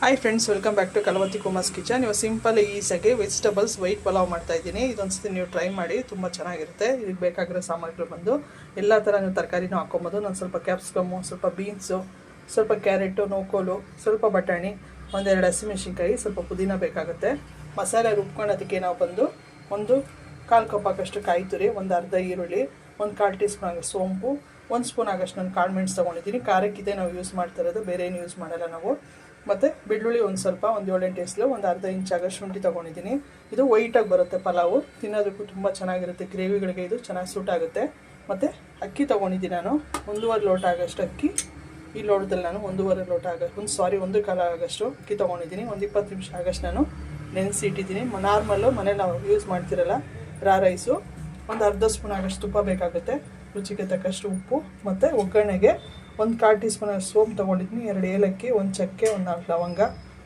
Hi friends welcome back to Kalavathi Kumar's kitchen ಇವಾಗ simple ಈಸಾಗಿ vegetables white pulao ಮಾಡ್ತಾ ಇದ್ದೀನಿ. ಇದೊಂದ್ಸತಿ ನೀವು ಟ್ರೈ ಮಾಡಿ, ತುಂಬ ಚೆನ್ನಾಗಿರುತ್ತೆ. ಇದಕ್ಕೆ ಬೇಕಾಗಿರೋ ಸಾಮಗ್ರಿಗಳು ಬಂದು ಎಲ್ಲ ಥರ ನೀವು ತರಕಾರಿನೂ ಹಾಕೊಬೋದು ನಾನು ಸ್ವಲ್ಪ ಕ್ಯಾಪ್ಸಿಕಮ್ಮು ಸ್ವಲ್ಪ ಬೀನ್ಸು ಸ್ವಲ್ಪ ಕ್ಯಾರೆಟು ನೋಕೋಲು ಸ್ವಲ್ಪ ಬಟಾಣಿ, ಒಂದೆರಡು ಹಸಿಮೆಣಸಿನ್ಕಾಯಿ, ಸ್ವಲ್ಪ ಪುದೀನ ಬೇಕಾಗುತ್ತೆ. ಮಸಾಲೆ ರುಬ್ಕೊಳ್ಳೋದಕ್ಕೆ ನಾವು ಬಂದು ಒಂದು ಕಾಲು ಕಪ್ ಆಗಷ್ಟು ಕಾಯಿ ತುರಿ, ಒಂದು ಅರ್ಧ ಈರುಳ್ಳಿ, ಒಂದು ಕಾಲು ಟೀ ಸ್ಪೂನ್ ಸೋಂಪು, ಒಂದು ಸ್ಪೂನ್ ಆಗೋಷ್ಟು ನಾನು ಕಾಳು ಮೆಣಸು ತೊಗೊಂಡಿದ್ದೀನಿ ಖಾರಕ್ಕಿದೆ ನಾವು ಯೂಸ್ ಮಾಡ್ತಾ ಇರೋದು ಬೇರೆ ಏನು ಯೂಸ್ ಮಾಡಲ್ಲ ನಾವು. ಮತ್ತು ಬೆಳ್ಳುಳ್ಳಿ ಒಂದು ಸ್ವಲ್ಪ, ಒಂದು ಏಳೆಂಟು ಎಸ್ಲು, ಒಂದು ಅರ್ಧ ಇಂಚ್ ಆಗ ಶುಂಠಿ ತೊಗೊಂಡಿದ್ದೀನಿ. ಇದು ವೈಟಾಗಿ ಬರುತ್ತೆ ಪಲಾವು. ತಿನ್ನೋದಕ್ಕೂ ತುಂಬ ಚೆನ್ನಾಗಿರುತ್ತೆ. ಗ್ರೇವಿಗಳಿಗೆ ಇದು ಚೆನ್ನಾಗಿ ಸೂಟ್ ಆಗುತ್ತೆ. ಮತ್ತು ಅಕ್ಕಿ ತೊಗೊಂಡಿದ್ದೀನಿ ನಾನು. ಒಂದೂವರೆ ಲೋಟ ಆಗೋಷ್ಟು ಅಕ್ಕಿ. ಈ ಲೋಟದಲ್ಲಿ ನಾನು ಒಂದೂವರೆ ಲೋಟ ಆಗ ಒಂದು ಸಾರಿ ಒಂದು ಕಾಲ ಆಗೋಷ್ಟು ಅಕ್ಕಿ ತೊಗೊಂಡಿದ್ದೀನಿ. ಒಂದು ಇಪ್ಪತ್ತು ನಿಮಿಷ ಆಗಷ್ಟು ನಾನು ನೆನೆಸಿ ಇಟ್ಟಿದ್ದೀನಿ ನಾರ್ಮಲ್ಲು ಮನೇಲಿ ನಾವು ಯೂಸ್ ಮಾಡ್ತಿರಲ್ಲ, ರಾ ರೈಸು. ಒಂದು ಅರ್ಧ ಸ್ಪೂನ್ ಆಗಷ್ಟು ತುಪ್ಪ ಬೇಕಾಗುತ್ತೆ. ರುಚಿಗೆ ತಕ್ಕಷ್ಟು ಉಪ್ಪು, ಮತ್ತು ಒಗ್ಗರಣೆಗೆ ಒಂದು ಕಾಲು ಟೀ ಸ್ಪೂನ್ ಸೋಂಪು ತೊಗೊಂಡಿದ್ದೀನಿ, ಎರಡು ಏಲಕ್ಕಿ, ಒಂದು ಚಕ್ಕೆ, ಒಂದು ನಾಲ್ಕು ಲವಂಗ,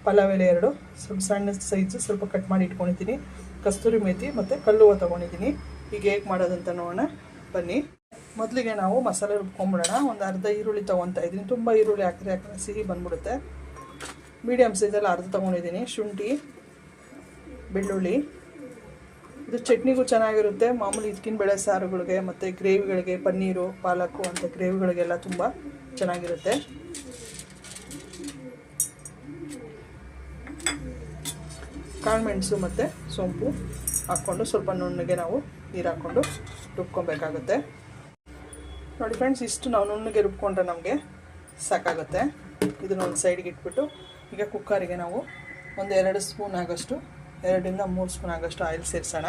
ಪಲಾವ್ ಎಲೆ ಎರಡು, ಸ್ವಲ್ಪ ಸಣ್ಣ ಸೈಜು ಸ್ವಲ್ಪ ಕಟ್ ಮಾಡಿ ಇಟ್ಕೊಂಡಿದ್ದೀನಿ. ಕಸ್ತೂರಿ ಮೇಥಿ ಮತ್ತು ಕಲ್ಲುವ ತೊಗೊಂಡಿದ್ದೀನಿ. ಈಗ ಹೇಗೆ ಮಾಡೋದಂತ ನೋಡೋಣ. ಬನ್ನಿ. ಮೊದಲಿಗೆ ನಾವು ಮಸಾಲೆ ರುಬ್ಕೊಂಬಿಡೋಣ. ಒಂದು ಅರ್ಧ ಈರುಳ್ಳಿ ತೊಗೊತಾ ಇದ್ದೀನಿ. ತುಂಬ ಈರುಳ್ಳಿ ಹಾಕಿದ್ರೆ ಯಾಕಂದರೆ ಸಿಹಿ ಬಂದ್ಬಿಡುತ್ತೆ. ಮೀಡಿಯಮ್ ಸೈಜಲ್ಲಿ ಅರ್ಧ ತೊಗೊಂಡಿದ್ದೀನಿ. ಶುಂಠಿ, ಬೆಳ್ಳುಳ್ಳಿ. ಇದು ಚಟ್ನಿಗೂ ಚೆನ್ನಾಗಿರುತ್ತೆ. ಮಾಮೂಲಿ ಇದಕ್ಕಿನ ಬೆಳೆ ಸಾರುಗಳಿಗೆ ಮತ್ತು ಗ್ರೇವಿಗಳಿಗೆ, ಪನ್ನೀರು ಪಾಲಕ್ಕು ಅಂತ ಗ್ರೇವಿಗಳಿಗೆಲ್ಲ ತುಂಬ ಚೆನ್ನಾಗಿರುತ್ತೆ. ಕಾಳುಮೆಣಸು ಮತ್ತು ಸೋಂಪು ಹಾಕ್ಕೊಂಡು ಸ್ವಲ್ಪ ನುಣ್ಣಗೆ ನಾವು ನೀರು ಹಾಕ್ಕೊಂಡು ರುಬ್ಕೊಬೇಕಾಗುತ್ತೆ. ನೋಡಿ ಫ್ರೆಂಡ್ಸ್ ಇಷ್ಟು ನಾವು ನುಣ್ಣಗೆ ರುಬ್ಕೊಂಡ್ರೆ ನಮಗೆ ಸಾಕಾಗುತ್ತೆ. ಇದನ್ನ ಒಂದು ಸೈಡ್ಗೆ ಇಟ್ಬಿಟ್ಟು ಈಗ ಕುಕ್ಕರಿಗೆ ನಾವು ಒಂದು ಎರಡು ಸ್ಪೂನ್ ಆಗೋಷ್ಟು, ಎರಡರಿಂದ ಮೂರು ಸ್ಪೂನ್ ಆಗೋಷ್ಟು ಆಯಿಲ್ ಸೇರಿಸೋಣ.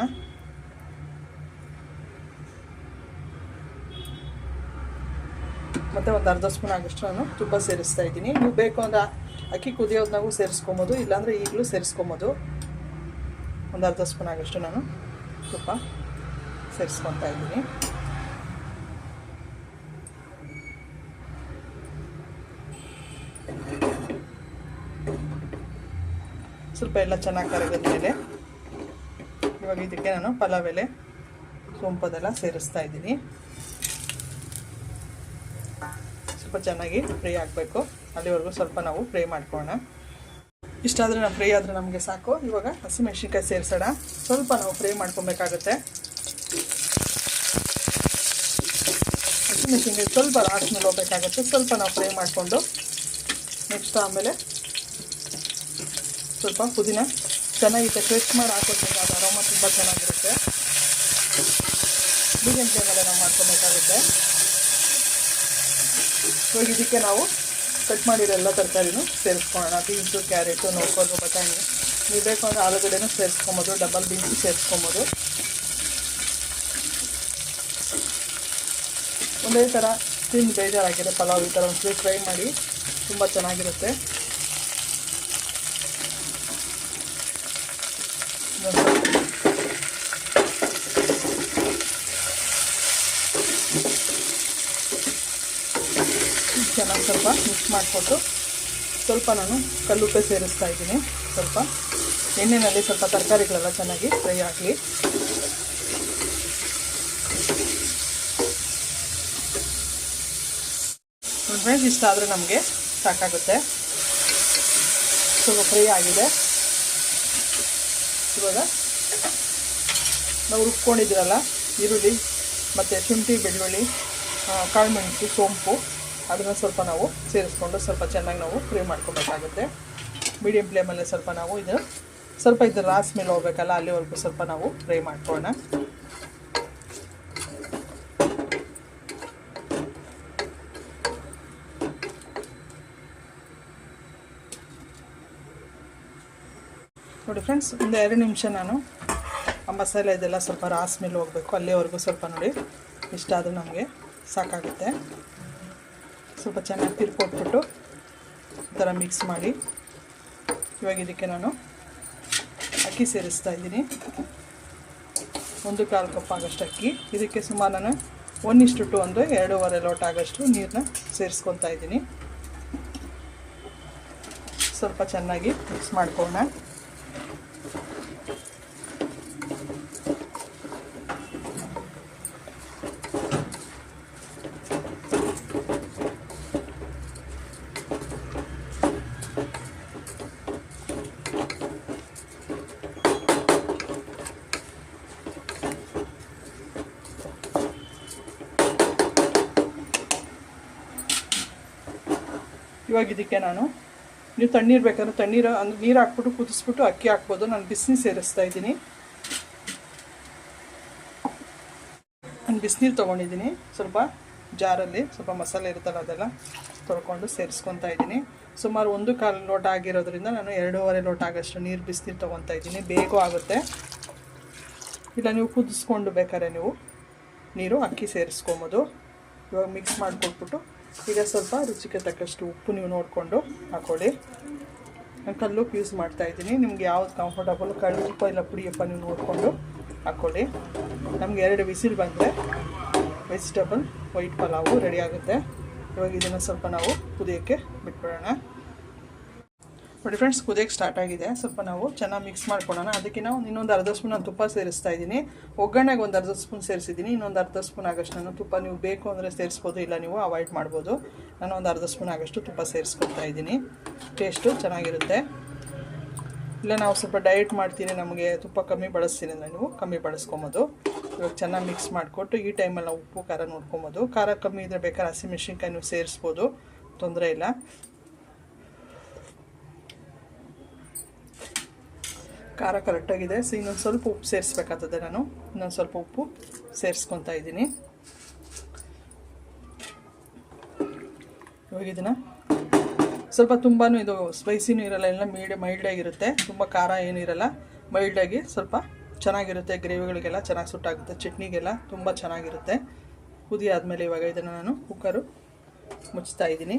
ಮತ್ತು ಒಂದು ಅರ್ಧ ಸ್ಪೂನ್ ಆಗೋಷ್ಟು ನಾನು ತುಪ್ಪ ಸೇರಿಸ್ತಾ ಇದ್ದೀನಿ. ನೀವು ಬೇಕು ಅಂದರೆ ಅಕ್ಕಿ ಕುದಿಯೋದನ್ನಾಗೂ ಸೇರಿಸ್ಕೊಬೋದು, ಇಲ್ಲಾಂದರೆ ಈಗಲೂ ಸೇರಿಸ್ಕೊಬೋದು. ಒಂದು ಅರ್ಧ ಸ್ಪೂನ್ ಆಗೋಷ್ಟು ನಾನು ತುಪ್ಪ ಸೇರಿಸ್ಕೊತಾ ಇದ್ದೀನಿ. ಸ್ವಲ್ಪ ಎಲ್ಲ ಚೆನ್ನಾಗಿ ಕರಗಿದ ಮೇಲೆ ಇವಾಗ ಇದಕ್ಕೆ ನಾನು ಪಲಾವ್ ಎಲೆ, ಸೋಂಪದೆಲ್ಲ ಸೇರಿಸ್ತಾ ಇದ್ದೀನಿ. ಸ್ವಲ್ಪ ಚೆನ್ನಾಗಿ ಫ್ರೈ ಆಗಬೇಕು. ಅಲ್ಲಿವರೆಗೂ ಸ್ವಲ್ಪ ನಾವು ಫ್ರೈ ಮಾಡ್ಕೋಣ. ಇಷ್ಟಾದರೆ ನಾವು ಫ್ರೈ ಆದರೆ ನಮಗೆ ಸಾಕು. ಇವಾಗ ಹಸಿಮೆಣ್ಸಿನ್ಕಾಯಿ ಸೇರಿಸೋಣ. ಸ್ವಲ್ಪ ನಾವು ಫ್ರೈ ಮಾಡ್ಕೊಬೇಕಾಗುತ್ತೆ. ಹಸಿಮೆಣ್ಸಿನ್ಕಾಯಿ ಸ್ವಲ್ಪ ಲಾಸ್ಟ್ ಮೇಲೆ ಹೋಗ್ಬೇಕಾಗುತ್ತೆ. ಸ್ವಲ್ಪ ನಾವು ಫ್ರೈ ಮಾಡಿಕೊಂಡು ನೆಕ್ಸ್ಟ್ ಆಮೇಲೆ ಸ್ವಲ್ಪ ಪುದೀನ ಚೆನ್ನಾಗಿದೆ ಫ್ರೆಶ್ ಮಾಡಿ ಹಾಕೋದ್ರಿಂದ ಅದು ಅರೋಮ ತುಂಬ ಚೆನ್ನಾಗಿರುತ್ತೆ. ಬಿರಿಯಾನಿ ಫ್ಲೇಮಲ್ಲೇ ನಾವು ಮಾಡ್ಕೊಬೇಕಾಗುತ್ತೆ. ಇವಾಗ ಇದಕ್ಕೆ ನಾವು ಕಟ್ ಮಾಡಿರೋ ಎಲ್ಲ ತರಕಾರಿನೂ ಸೇರಿಸ್ಕೊಳ್ಳೋಣ. ಬೀನ್ಸು, ಕ್ಯಾರೆಟು ನೋಡ್ಕೊಂಡು ಬಟಾಣಿ. ನೀವು ಬೇಕು ಅಂದರೆ ಆಲೂಗಡ್ಡೆನೂ ಸೇರಿಸ್ಕೊಬೋದು, ಡಬಲ್ ಬೀನ್ಸು ಸೇರಿಸ್ಕೊಬೋದು. ಒಂದೇ ಥರ ತಿಂದು ಬೇಜಾರಾಗಿದೆ ಪಲಾವ್ ಈ ಥರ ಒಂದ್ಸರಿ ಫ್ರೈ ಮಾಡಿ. ತುಂಬ ಚೆನ್ನಾಗಿರುತ್ತೆ. ಚೆನ್ನಾಗಿ ಸ್ವಲ್ಪ ಮಿಕ್ಸ್ ಮಾಡಿಕೊಟ್ಟು ಸ್ವಲ್ಪ ನಾನು ಕಲ್ಲುಪ್ಪೆ ಸೇರಿಸ್ತಾ ಇದ್ದೀನಿ. ಸ್ವಲ್ಪ ಎಣ್ಣೆಯಲ್ಲಿ ಸ್ವಲ್ಪ ತರಕಾರಿಗಳೆಲ್ಲ ಚೆನ್ನಾಗಿ ಫ್ರೈ ಆಗಲಿ. ಫ್ರೆಂಡ್ಸ್ ಇಷ್ಟ ಆದರೆ ನಮಗೆ ಸಾಕಾಗುತ್ತೆ. ಸ್ವಲ್ಪ ಫ್ರೈ ಆಗಿದೆ. ಇವಾಗ ನಾವು ರುಬ್ಕೊಂಡಿದ್ದೀರಲ್ಲ ಈರುಳ್ಳಿ ಮತ್ತು ಶುಂಠಿ, ಬೆಳ್ಳುಳ್ಳಿ ಕಾಳುಮೆಣಸು ಸೋಂಪು. ಅದನ್ನು ಸ್ವಲ್ಪ ನಾವು ಸೇರಿಸ್ಕೊಂಡು ಸ್ವಲ್ಪ ಚೆನ್ನಾಗಿ ನಾವು ಫ್ರೈ ಮಾಡ್ಕೋಬೇಕಾಗುತ್ತೆ. ಮೀಡಿಯಂ ಫ್ಲೇಮಲ್ಲೇ ಸ್ವಲ್ಪ ನಾವು ಇದು ಸ್ವಲ್ಪ ಇದು ರಾಸ್ ಮೇಲೆ ಹೋಗ್ಬೇಕಲ್ಲ, ಅಲ್ಲಿವರೆಗೂ ಸ್ವಲ್ಪ ನಾವು ಫ್ರೈ ಮಾಡ್ಕೊಳ್ಳೋಣ. ನೋಡಿ ಫ್ರೆಂಡ್ಸ್ ಒಂದು ಎರಡು ನಿಮಿಷ ನಾನು ಆ ಮಸಾಲೆ ಇದೆಲ್ಲ ಸ್ವಲ್ಪ ರಾಸ್ ಮೇಲೆ ಹೋಗಬೇಕು, ಅಲ್ಲಿವರೆಗೂ ಸ್ವಲ್ಪ ನೋಡಿ ಇಷ್ಟ ಆದರೂ ನಮಗೆ ಸಾಕಾಗುತ್ತೆ. ಸ್ವಲ್ಪ ಚೆನ್ನಾಗಿ ತಿರ್ಕೊಟ್ಬಿಟ್ಟು ಈ ಥರ ಮಿಕ್ಸ್ ಮಾಡಿ. ಇವಾಗ ಇದಕ್ಕೆ ನಾನು ಅಕ್ಕಿ ಸೇರಿಸ್ತಾ ಇದ್ದೀನಿ. ಒಂದು ಕಾಲು ಕಪ್ ಆಗೋಷ್ಟು ಅಕ್ಕಿ. ಇದಕ್ಕೆ ಸುಮಾರು ನಾನು ಒಂದಿಷ್ಟು ಟು ಒಂದು ಎರಡೂವರೆ ಲೋಟ ಆಗೋಷ್ಟು ನೀರನ್ನ ಸೇರಿಸ್ಕೊತಾ ಇದ್ದೀನಿ. ಸ್ವಲ್ಪ ಚೆನ್ನಾಗಿ ಮಿಕ್ಸ್ ಮಾಡ್ಕೊಳ್ಳೋಣ. ಇವಾಗ ಇದಕ್ಕೆ ನಾನು. ನೀವು ತಣ್ಣೀರು ಬೇಕಾದ್ರೆ ತಣ್ಣೀರು ಅಂದ್ರೆ ನೀರು ಹಾಕ್ಬಿಟ್ಟು ಕುದಿಸ್ಬಿಟ್ಟು ಅಕ್ಕಿ ಹಾಕ್ಬೋದು. ನಾನು ಬಿಸಿನೀರು ಸೇರಿಸ್ತಾ ಇದ್ದೀನಿ. ನಾನು ಬಿಸಿನೀರು ತೊಗೊಂಡಿದ್ದೀನಿ. ಸ್ವಲ್ಪ ಜಾರಲ್ಲಿ ಸ್ವಲ್ಪ ಮಸಾಲೆ ಇರುತ್ತಲ್ಲ ಅದೆಲ್ಲ ತೊಳ್ಕೊಂಡು ಸೇರಿಸ್ಕೊತಾ ಇದ್ದೀನಿ. ಸುಮಾರು ಒಂದು ಕಾಲು ಲೋಟ ಆಗಿರೋದ್ರಿಂದ ನಾನು ಎರಡೂವರೆ ಲೋಟ ಆಗೋಷ್ಟು ನೀರು ಬಿಸಿನೀರು ತೊಗೊತಾ ಇದ್ದೀನಿ. ಬೇಗ ಆಗುತ್ತೆ. ಇಲ್ಲ, ನೀವು ಕುದಿಸ್ಕೊಂಡು ಬೇಕಾದ್ರೆ ನೀವು ನೀರು, ಅಕ್ಕಿ ಸೇರಿಸ್ಕೊಬೋದು. ಇವಾಗ ಮಿಕ್ಸ್ ಮಾಡಿಕೊಟ್ಬಿಟ್ಟು ಈಗ ಸ್ವಲ್ಪ ರುಚಿಗೆ ತಕ್ಕಷ್ಟು ಉಪ್ಪು ನೀವು ನೋಡಿಕೊಂಡು ಹಾಕೊಳ್ಳಿ. ನಾನು ಕಲ್ಲುಪ್ಪು ಯೂಸ್ ಮಾಡ್ತಾ ಇದ್ದೀನಿ. ನಿಮ್ಗೆ ಯಾವ್ದು ಕಂಫರ್ಟಬಲ್ ಕಳ್ಳು ಉಪ್ಪ ಇಲ್ಲ ಪುಡಿಯಪ್ಪ ನೀವು ನೋಡಿಕೊಂಡು ಹಾಕ್ಕೊಳ್ಳಿ ನಮಗೆ ಎರಡು ವಿಸಿಲ್ ಬಂದರೆ ವೆಜಿಟೇಬಲ್, ವೈಟ್ ಪಲಾವು ರೆಡಿ ಆಗುತ್ತೆ. ಇವಾಗ ಇದನ್ನು ಸ್ವಲ್ಪ ನಾವು ಕುದಿಯೋಕ್ಕೆ ಬಿಟ್ಬಿಡೋಣ. ನೋಡಿ ಫ್ರೆಂಡ್ಸ್ ಕುದಿಯಕ್ಕೆ ಸ್ಟಾರ್ಟ್ ಆಗಿದೆ. ಸ್ವಲ್ಪ ನಾವು ಚೆನ್ನಾಗಿ ಮಿಕ್ಸ್ ಮಾಡ್ಕೊಳ್ಳೋಣ ಅದಕ್ಕೆ ನಾವು ಇನ್ನೊಂದು ಅರ್ಧ ಸ್ಪೂನ್ ತುಪ್ಪ ಸೇರಿಸ್ತಾ ಇದ್ದೀನಿ. ಒಗ್ಗರಣೆಗೆ ಒಂದು ಅರ್ಧ ಸ್ಪೂನ್ ಸೇರಿಸಿದ್ದೀನಿ. ಇನ್ನೊಂದು ಅರ್ಧ ಸ್ಪೂನ್ ಆಗಷ್ಟು ನಾನು ತುಪ್ಪ ನೀವು ಬೇಕು ಅಂದರೆ ಸೇರಿಸ್ಬೋದು, ಇಲ್ಲ ನೀವು ಅವಾಯ್ಡ್ ಮಾಡ್ಬೋದು. ನಾನು ಒಂದು ಅರ್ಧ ಸ್ಪೂನ್ ಆಗಷ್ಟು ತುಪ್ಪ ಸೇರಿಸ್ಕೊಳ್ತಾ ಇದ್ದೀನಿ. ಟೇಸ್ಟು ಚೆನ್ನಾಗಿರುತ್ತೆ. ಇಲ್ಲ, ನಾವು ಸ್ವಲ್ಪ ಡಯಟ್ ಮಾಡ್ತೀನಿ. ನಮಗೆ ತುಪ್ಪ ಕಮ್ಮಿ ಬಳಸ್ತೀನಿ ಅಂದರೆ ನೀವು ಕಮ್ಮಿ ಬಳಸ್ಕೊಬೋದು. ಇವಾಗ ಚೆನ್ನಾಗಿ ಮಿಕ್ಸ್ ಮಾಡಿಕೊಟ್ಟು ಈ ಟೈಮಲ್ಲಿ ನಾವು ಉಪ್ಪು, ಖಾರ ನೋಡ್ಕೊಬೋದು. ಖಾರ ಕಮ್ಮಿ ಇದ್ದರೆ ಬೇಕಾದ್ರೆ ಹಸಿಮೆಣ್ಸಿನ್ಕಾಯಿ ನೀವು ಸೇರಿಸ್ಬೋದು. ತೊಂದರೆ ಇಲ್ಲ. ಖಾರ ಕರೆಕ್ಟಾಗಿದೆ ಸೊ ಇನ್ನೊಂದು ಸ್ವಲ್ಪ ಉಪ್ಪು ಸೇರಿಸ್ಬೇಕಾಗ್ತದೆ ನಾನು. ಇನ್ನೊಂದು ಸ್ವಲ್ಪ ಉಪ್ಪು ಸೇರಿಸ್ಕೊತಾ ಇದ್ದೀನಿ. ಇವಾಗ ಇದನ್ನು ಸ್ವಲ್ಪ ತುಂಬಾ ಇದು ಸ್ಪೈಸಿನೂ ಇರಲ್ಲ, ಎಲ್ಲ ಮೀಡಿ ಮೈಲ್ಡಾಗಿರುತ್ತೆ ತುಂಬ ಖಾರ ಏನಿರಲ್ಲ ಮೈಲ್ಡಾಗಿ ಸ್ವಲ್ಪ ಚೆನ್ನಾಗಿರುತ್ತೆ. ಗ್ರೇವಿಗಳಿಗೆಲ್ಲ ಚೆನ್ನಾಗಿ ಸುಟ್ಟಾಗುತ್ತೆ ಚಟ್ನಿಗೆಲ್ಲ ತುಂಬ ಚೆನ್ನಾಗಿರುತ್ತೆ. ಕುದಿ ಆದಮೇಲೆ ಇವಾಗ ಇದನ್ನು ನಾನು ಕುಕ್ಕರು ಮುಚ್ತಾ ಇದ್ದೀನಿ.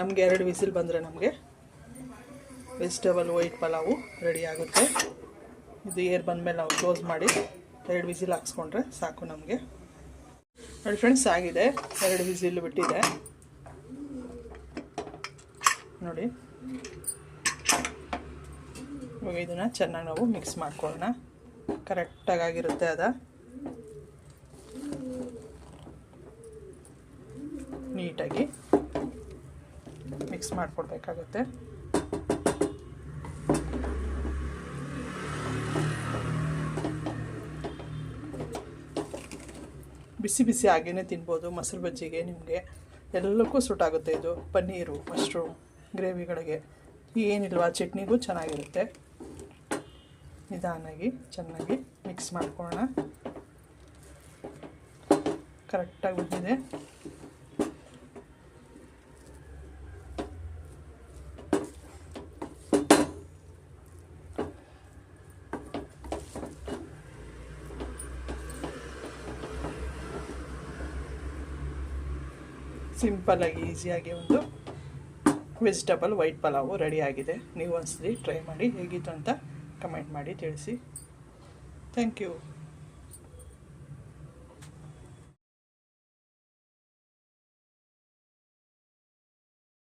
ನಮಗೆ ಎರಡು ವಿಸಿಲ್ ಬಂದರೆ ನಮಗೆ. ವೆಜಿಟೇಬಲ್ ವೈಟ್ ಪಲಾವು ರೆಡಿ ಆಗುತ್ತೆ. ಇದು ಏರ್ ಬಂದಮೇಲೆ ನಾವು ಕ್ಲೋಸ್ ಮಾಡಿ ಎರಡು ವಿಸಿಲ್ ಹಾಕ್ಸ್ಕೊಂಡ್ರೆ ಸಾಕು ನಮಗೆ. ನೋಡಿ ಫ್ರೆಂಡ್ಸ್ ಆಗಿದೆ. ಎರಡು ವಿಸಿಲ್ ಬಿಟ್ಟಿದೆ. ನೋಡಿ. ಇವಾಗ ಇದನ್ನು ಚೆನ್ನಾಗಿ ನಾವು ಮಿಕ್ಸ್ ಮಾಡ್ಕೊಳ್ಳೋಣ. ಕರೆಕ್ಟಾಗಿ ಆಗಿರುತ್ತೆ ಅದ. ನೀಟಾಗಿ ಮಿಕ್ಸ್ ಮಾಡಿಕೊಡ್ಬೇಕಾಗುತ್ತೆ. ಬಿಸಿ ಬಿಸಿ ಹಾಗೇ ತಿನ್ಬೋದು, ಮೊಸರು ಬಜ್ಜಿಗೆ ನಿಮಗೆ. ಎಲ್ಲಕ್ಕೂ ಸೂಟಾಗುತ್ತೆ ಇದು. ಪನ್ನೀರು ಮಶ್ರೂಮ್ ಗ್ರೇವಿಗಳಿಗೆ. ಏನಿಲ್ವಾ, ಚಟ್ನಿಗೂ ಚೆನ್ನಾಗಿರುತ್ತೆ. ನಿಧಾನಾಗಿ, ಚೆನ್ನಾಗಿ ಮಿಕ್ಸ್ ಮಾಡ್ಕೊಳ್ಳೋಣ. ಕರೆಕ್ಟಾಗಿ ಬಂದಿದೆ. ಸಿಂಪಲ್ಲಾಗಿ ಈಸಿಯಾಗಿ ಒಂದು ವೆಜಿಟಬಲ್ ವೈಟ್ ಪಲಾವು ಆಗಿದೆ. ನೀವು ಒಂದ್ಸರಿ ಟ್ರೈ ಮಾಡಿ, ಹೇಗಿತ್ತು ಅಂತ ಕಮೆಂಟ್ ಮಾಡಿ ತಿಳಿಸಿ. Thank you.